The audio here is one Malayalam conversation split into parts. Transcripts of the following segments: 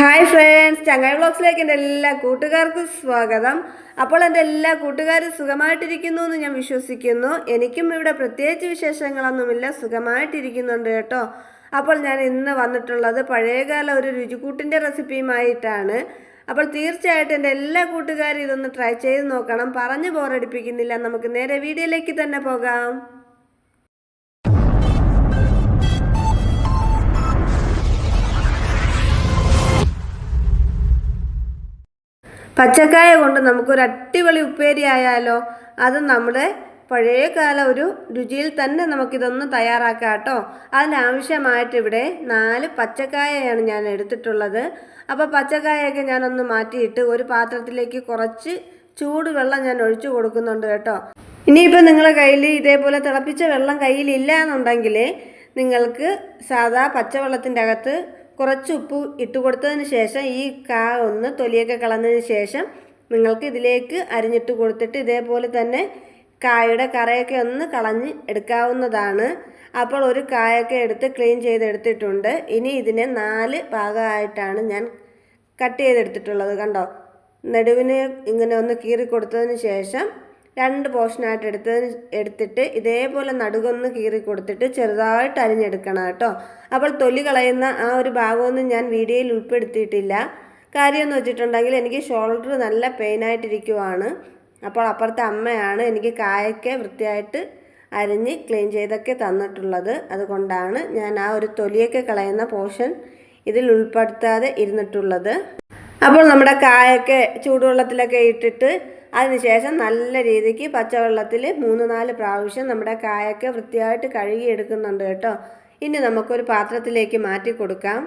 ഹായ് ഫ്രണ്ട്സ് ചങ്ങായി വ്ളോഗ്സിലേക്ക് എന്റെ എല്ലാ കൂട്ടുകാർക്കും സ്വാഗതം. അപ്പോൾ എന്റെ എല്ലാ കൂട്ടുകാരും സുഖമായിട്ടിരിക്കുന്നു എന്ന് ഞാൻ വിശ്വസിക്കുന്നു. എനിക്കും ഇവിടെ പ്രത്യേകിച്ച് വിശേഷങ്ങളൊന്നുമില്ല സുഖമായിട്ടിരിക്കുന്നുണ്ട് കേട്ടോ. അപ്പോൾ ഞാൻ ഇന്ന് വന്നിട്ടുള്ളത് പഴയകാല ഒരു രുചിക്കൂട്ടിന്റെ റെസിപ്പിയുമായിട്ടാണ്. അപ്പോൾ തീർച്ചയായിട്ടും എന്റെ എല്ലാ കൂട്ടുകാരും ഇതൊന്ന് ട്രൈ ചെയ്ത് നോക്കണം. പറഞ്ഞ് ബോറടിപ്പിക്കുന്നില്ല. നമുക്ക് നേരെ വീഡിയോയിലേക്ക് തന്നെ പോകാം. പച്ചക്കായ കൊണ്ട് നമുക്കൊരു അടിപൊളി ഉപ്പേരി ആയാലോ അത് നമ്മുടെ പഴയകാല ഒരു രുചിയിൽ തന്നെ നമുക്കിതൊന്ന് തയ്യാറാക്കാം കേട്ടോ. അതിനാവശ്യമായിട്ട് ഇവിടെ നാല് പച്ചക്കായയാണ് ഞാൻ എടുത്തിട്ടുള്ളത്. അപ്പോൾ പച്ചക്കായൊക്കെ ഞാനൊന്ന് മാറ്റിയിട്ട് ഒരു പാത്രത്തിലേക്ക് കുറച്ച് ചൂടുവെള്ളം ഞാൻ ഒഴിച്ചു കൊടുക്കുന്നുണ്ട് കേട്ടോ. ഇനിയിപ്പോൾ നിങ്ങളുടെ കയ്യിൽ ഇതേപോലെ തിളപ്പിച്ച വെള്ളം കയ്യിലില്ല എന്നുണ്ടെങ്കിൽ നിങ്ങൾക്ക് സാധാ പച്ചവെള്ളത്തിന്റെ അകത്ത് കുറച്ച് ഉപ്പ് ഇട്ട് കൊടുത്തതിന് ശേഷം ഈ കാ ഒന്ന് തൊലിയൊക്കെ കളഞ്ഞതിന് ശേഷം നിങ്ങൾക്ക് ഇതിലേക്ക് അരിഞ്ഞിട്ട് കൊടുത്തിട്ട് ഇതേപോലെ തന്നെ കായയുടെ കറയൊക്കെ ഒന്ന് കളഞ്ഞ് എടുക്കാവുന്നതാണ്. അപ്പോൾ ഒരു കായൊക്കെ എടുത്ത് ക്ലീൻ ചെയ്തെടുത്തിട്ടുണ്ട്. ഇനി ഇതിനെ നാല് ഭാഗമായിട്ടാണ് ഞാൻ കട്ട് ചെയ്തെടുത്തിട്ടുള്ളത് കണ്ടോ? നടുവിന് ഇങ്ങനെ ഒന്ന് കീറി കൊടുത്തതിന് ശേഷം രണ്ട് പോർഷനായിട്ട് എടുത്ത് എടുത്തിട്ട് ഇതേപോലെ നടുകൊന്ന് കീറി കൊടുത്തിട്ട് ചെറുതായിട്ട് അരിഞ്ഞെടുക്കണം കേട്ടോ. അപ്പോൾ തൊലി കളയുന്ന ആ ഒരു ഭാഗമൊന്നും ഞാൻ വീഡിയോയിൽ ഉൾപ്പെടുത്തിയിട്ടില്ല. കാര്യമെന്ന് വെച്ചിട്ടുണ്ടെങ്കിൽ എനിക്ക് ഷോൾഡർ നല്ല പെയിനായിട്ടിരിക്കുവാണ് അപ്പോൾ അപ്പുറത്തെ അമ്മയാണ് എനിക്ക് കായൊക്കെ വൃത്തിയായിട്ട് അരിഞ്ഞ് ക്ലീൻ ചെയ്തൊക്കെ തന്നിട്ടുള്ളത്. അതുകൊണ്ടാണ് ഞാൻ ആ ഒരു തൊലിയൊക്കെ കളയുന്ന പോർഷൻ ഇതിൽ ഉൾപ്പെടുത്താതെ ഇരുന്നിട്ടുള്ളത്. അപ്പോൾ നമ്മുടെ കായൊക്കെ ചൂടുവെള്ളത്തിലൊക്കെ ഇട്ടിട്ട് അതിനുശേഷം നല്ല രീതിക്ക് പച്ചവെള്ളത്തിൽ മൂന്ന് നാല് പ്രാവശ്യം നമ്മുടെ കായൊക്കെ വൃത്തിയായിട്ട് കഴുകി എടുക്കുന്നുണ്ട് കേട്ടോ. ഇനി നമുക്കൊരു പാത്രത്തിലേക്ക് മാറ്റി കൊടുക്കാം.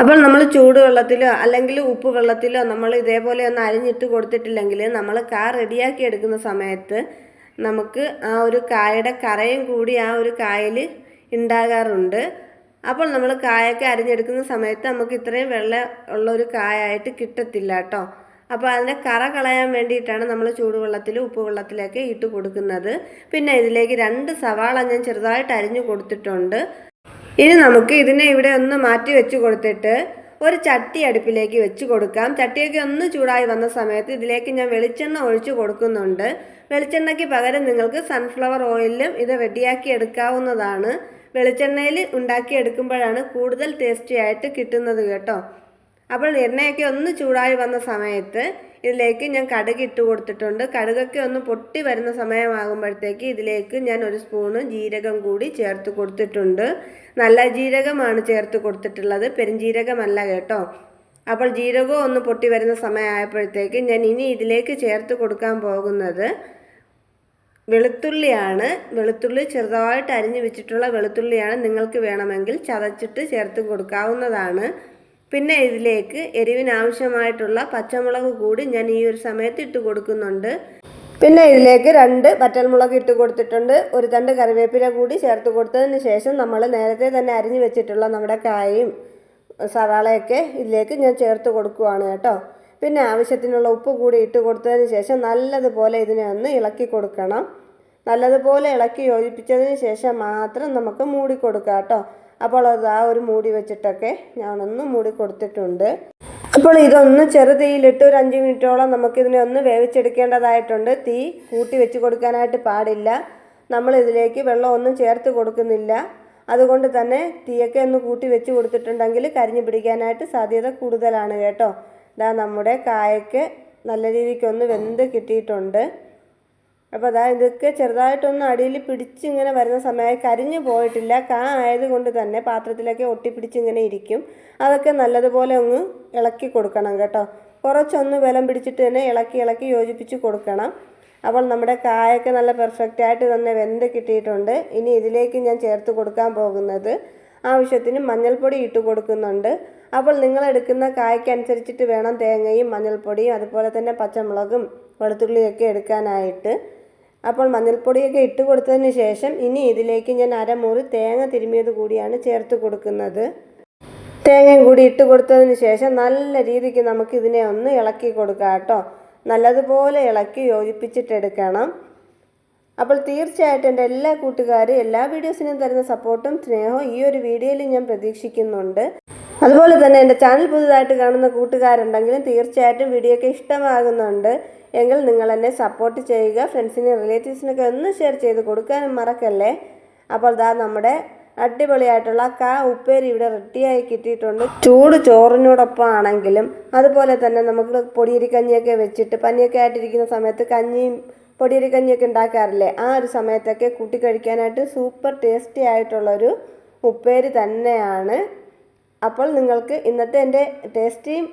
അപ്പോൾ നമ്മൾ ചൂടുവെള്ളത്തിലോ അല്ലെങ്കിൽ ഉപ്പ് വെള്ളത്തിലോ നമ്മൾ ഇതേപോലെ ഒന്ന് അരിഞ്ഞിട്ട് കൊടുത്തിട്ടില്ലെങ്കിൽ നമ്മൾ കാ റെഡിയാക്കി എടുക്കുന്ന സമയത്ത് നമുക്ക് ആ ഒരു കായയുടെ കറയും കൂടി ആ ഒരു കായൽ ഉണ്ടാകാറുണ്ട്. അപ്പോൾ നമ്മൾ കായൊക്കെ അരിഞ്ഞെടുക്കുന്ന സമയത്ത് നമുക്ക് ഇത്രയും വെള്ളം ഉള്ള ഒരു കായായിട്ട് കിട്ടത്തില്ല കേട്ടോ. അപ്പോൾ അതിനെ കറ കളയാൻ വേണ്ടിയിട്ടാണ് നമ്മൾ ചൂടുവെള്ളത്തിൽ ഉപ്പ് വെള്ളത്തിലൊക്കെ ഇട്ട് കൊടുക്കുന്നത്. പിന്നെ ഇതിലേക്ക് രണ്ട് സവാള ഞാൻ ചെറുതായിട്ട് അരിഞ്ഞു കൊടുത്തിട്ടുണ്ട്. ഇനി നമുക്ക് ഇതിനെ ഇവിടെ ഒന്ന് മാറ്റി വെച്ച് കൊടുത്തിട്ട് ഒരു ചട്ടി അടുപ്പിലേക്ക് വെച്ച് കൊടുക്കാം. ചട്ടിയൊക്കെ ഒന്ന് ചൂടായി വന്ന സമയത്ത് ഇതിലേക്ക് ഞാൻ വെളിച്ചെണ്ണ ഒഴിച്ചു കൊടുക്കുന്നുണ്ട്. വെളിച്ചെണ്ണയ്ക്ക് പകരം നിങ്ങൾക്ക് സൺഫ്ലവർ ഓയിലും ഇത് റെഡിയാക്കി എടുക്കാവുന്നതാണ്. വെളിച്ചെണ്ണയിൽ ഉണ്ടാക്കി എടുക്കുമ്പോഴാണ് കൂടുതൽ ടേസ്റ്റി ആയിട്ട് കിട്ടുന്നത് കേട്ടോ. അപ്പോൾ എണ്ണയൊക്കെ ഒന്ന് ചൂടായി വന്ന സമയത്ത് ഇതിലേക്ക് ഞാൻ കടുക് ഇട്ട് കൊടുത്തിട്ടുണ്ട്. കടുകൊക്കെ ഒന്ന് പൊട്ടി വരുന്ന സമയമാകുമ്പോഴത്തേക്ക് ഇതിലേക്ക് ഞാൻ ഒരു സ്പൂണ് ജീരകം കൂടി ചേർത്ത് കൊടുത്തിട്ടുണ്ട്. നല്ല ജീരകമാണ് ചേർത്ത് കൊടുത്തിട്ടുള്ളത്. പെരുംജീരകമല്ല കേട്ടോ. അപ്പോൾ ജീരകവും ഒന്ന് പൊട്ടി വരുന്ന സമയമായപ്പോഴത്തേക്ക് ഞാൻ ഇനി ഇതിലേക്ക് ചേർത്ത് കൊടുക്കാൻ പോകുന്നത് വെളുത്തുള്ളിയാണ്. വെളുത്തുള്ളി ചെറുതായിട്ട് അരിഞ്ഞു വെച്ചിട്ടുള്ള വെളുത്തുള്ളിയാണ് നിങ്ങൾക്ക് വേണമെങ്കിൽ ചതച്ചിട്ട് ചേർത്ത് കൊടുക്കാവുന്നതാണ്. പിന്നെ ഇതിലേക്ക് എരിവിനാവശ്യമായിട്ടുള്ള പച്ചമുളക് കൂടി ഞാൻ ഈ ഒരു സമയത്ത് ഇട്ട് കൊടുക്കുന്നുണ്ട്. പിന്നെ ഇതിലേക്ക് രണ്ട് വറ്റൽമുളക് ഇട്ട് കൊടുത്തിട്ടുണ്ട്. ഒരു തണ്ട് കറിവേപ്പില കൂടി ചേർത്ത് കൊടുത്തതിന് ശേഷം നമ്മൾ നേരത്തെ തന്നെ അരിഞ്ഞു വെച്ചിട്ടുള്ള നമ്മുടെ കായും സവാളയൊക്കെ ഇതിലേക്ക് ഞാൻ ചേർത്ത് കൊടുക്കുവാണ് കേട്ടോ. പിന്നെ ആവശ്യത്തിനുള്ള ഉപ്പ് കൂടി ഇട്ട് കൊടുത്തതിന് ശേഷം നല്ലതുപോലെ ഇതിനെ ഒന്ന് ഇളക്കി കൊടുക്കണം. നല്ലതുപോലെ ഇളക്കി യോജിപ്പിച്ചതിന് ശേഷം മാത്രം നമുക്ക് മൂടി കൊടുക്കാം കേട്ടോ. അപ്പോൾ അത് ആ ഒരു മൂടി വെച്ചിട്ടൊക്കെ ഞാനൊന്ന് മൂടി കൊടുത്തിട്ടുണ്ട്. അപ്പോൾ ഇതൊന്ന് ചെറുതീയിലിട്ട് ഒരു അഞ്ച് മിനിറ്റോളം നമുക്കിതിനെ ഒന്ന് വേവിച്ചെടുക്കേണ്ടതായിട്ടുണ്ട്. തീ കൂട്ടി വെച്ച് കൊടുക്കാനായിട്ട് പാടില്ല. നമ്മൾ ഇതിലേക്ക് വെള്ളം ഒന്നും ചേർത്ത് കൊടുക്കുന്നില്ല. അതുകൊണ്ട് തന്നെ തീയൊക്കെ ഒന്ന് കൂട്ടി വെച്ച് കൊടുത്തിട്ടുണ്ടെങ്കിൽ കരിഞ്ഞു പിടിക്കാനായിട്ട് സാധ്യത കൂടുതലാണ് കേട്ടോ. ഇതാ നമ്മുടെ കായക്ക് നല്ല രീതിക്കൊന്ന് വെന്ത് കിട്ടിയിട്ടുണ്ട്. അപ്പോൾ അതാ ഇതൊക്കെ ചെറുതായിട്ടൊന്ന് അടിയിൽ പിടിച്ചിങ്ങനെ വരുന്ന സമയമായി കരിഞ്ഞു പോയിട്ടില്ല. കാ ആയതുകൊണ്ട് തന്നെ പാത്രത്തിലൊക്കെ ഒട്ടിപ്പിടിച്ച് ഇങ്ങനെ ഇരിക്കും. അതൊക്കെ നല്ലതുപോലെ ഒന്ന് ഇളക്കി കൊടുക്കണം കേട്ടോ. കുറച്ചൊന്ന് ബലം പിടിച്ചിട്ട് തന്നെ ഇളക്കി ഇളക്കി യോജിപ്പിച്ച് കൊടുക്കണം. അപ്പോൾ നമ്മുടെ കായൊക്കെ നല്ല പെർഫെക്റ്റ് ആയിട്ട് തന്നെ വെന്ത് കിട്ടിയിട്ടുണ്ട്. ഇനി ഇതിലേക്ക് ഞാൻ ചേർത്ത് കൊടുക്കാൻ പോകുന്നത് ആവശ്യത്തിന് മഞ്ഞൾപ്പൊടി ഇട്ട് കൊടുക്കുന്നുണ്ട്. അപ്പോൾ നിങ്ങൾ എടുക്കുന്ന കായ്ക്കനുസരിച്ചിട്ട് വേണം തേങ്ങയും മഞ്ഞൾപ്പൊടിയും അതുപോലെ തന്നെ പച്ചമുളകും വെളുത്തുള്ളിയൊക്കെ എടുക്കാനായിട്ട്. അപ്പോൾ മഞ്ഞൾപ്പൊടിയൊക്കെ ഇട്ട് കൊടുത്തതിന് ശേഷം ഇനി ഇതിലേക്ക് ഞാൻ അരമുറി തേങ്ങ തിരുമിയത് കൂടിയാണ് ചേർത്ത് കൊടുക്കുന്നത്. തേങ്ങയും കൂടി ഇട്ട് കൊടുത്തതിന് ശേഷം നല്ല രീതിക്ക് നമുക്ക് ഇതിനെ ഒന്ന് ഇളക്കി കൊടുക്കാം കേട്ടോ. നല്ലതുപോലെ ഇളക്കി യോജിപ്പിച്ചിട്ടെടുക്കണം. അപ്പോൾ തീർച്ചയായിട്ടും എന്റെ എല്ലാ കൂട്ടുകാരും എല്ലാ വീഡിയോസിനും തരുന്ന സപ്പോർട്ടും സ്നേഹവും ഈ ഒരു വീഡിയോയിൽ ഞാൻ പ്രതീക്ഷിക്കുന്നുണ്ട്. അതുപോലെ തന്നെ എന്റെ ചാനൽ പുതുതായിട്ട് കാണുന്ന കൂട്ടുകാരുണ്ടെങ്കിലും തീർച്ചയായിട്ടും വീഡിയോ ഒക്കെ ഇഷ്ടമാകുന്നുണ്ട്. എങ്കിൽ നിങ്ങൾ എന്നെ സപ്പോർട്ട് ചെയ്യുക. ഫ്രണ്ട്സിനും റിലേറ്റീവ്സിനൊക്കെ ഒന്ന് ഷെയർ ചെയ്ത് കൊടുക്കാനും മറക്കല്ലേ? അപ്പോൾ ദാ നമ്മുടെ അടിപൊളിയായിട്ടുള്ള കാ ഉപ്പേരി ഇവിടെ റെഡിയായി കിട്ടിയിട്ടുണ്ട്. ചൂട് ചോറിനോടൊപ്പം ആണെങ്കിലും അതുപോലെ തന്നെ നമുക്ക് പൊടിയരി കഞ്ഞിയൊക്കെ വെച്ചിട്ട് പനിയൊക്കെ ആയിട്ടിരിക്കുന്ന സമയത്ത് കഞ്ഞിയും പൊടിയരി കഞ്ഞിയൊക്കെ ഉണ്ടാക്കാറില്ലേ? ആ ഒരു സമയത്തൊക്കെ കൂട്ടി കഴിക്കാനായിട്ട് സൂപ്പർ ടേസ്റ്റി ആയിട്ടുള്ളൊരു ഉപ്പേരി തന്നെയാണ്. അപ്പോൾ നിങ്ങൾക്ക് ഇന്നത്തെ എന്റെ ടേസ്റ്റിയും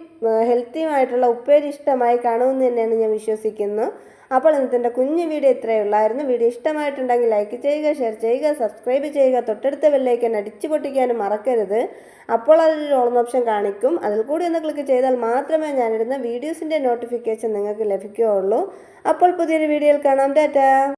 ഹെൽത്തിയുമായിട്ടുള്ള ഉപ്പേരി ഇഷ്ടമായി കാണുമെന്ന് തന്നെയാണ് ഞാൻ വിശ്വസിക്കുന്നു. അപ്പോൾ ഇന്നത്തെ എന്റെ കുഞ്ഞു വീഡിയോ ഇത്രയേ ഉള്ളായിരുന്നു. വീഡിയോ ഇഷ്ടമായിട്ടുണ്ടെങ്കിൽ ലൈക്ക് ചെയ്യുക ഷെയർ ചെയ്യുക സബ്സ്ക്രൈബ് ചെയ്യുക. തൊട്ടടുത്ത ബെല്ലൈക്കൻ അടിച്ചു പൊട്ടിക്കാനും മറക്കരുത്. അപ്പോൾ അതൊരു ഓൺ ഓപ്ഷൻ കാണിക്കും. അതിൽ കൂടി ഒന്ന് ക്ലിക്ക് ചെയ്താൽ മാത്രമേ ഞാനിടുന്ന വീഡിയോസിന്റെ നോട്ടിഫിക്കേഷൻ നിങ്ങൾക്ക് ലഭിക്കുകയുള്ളൂ. അപ്പോൾ പുതിയൊരു വീഡിയോയിൽ കാണാം. ടാറ്റാ!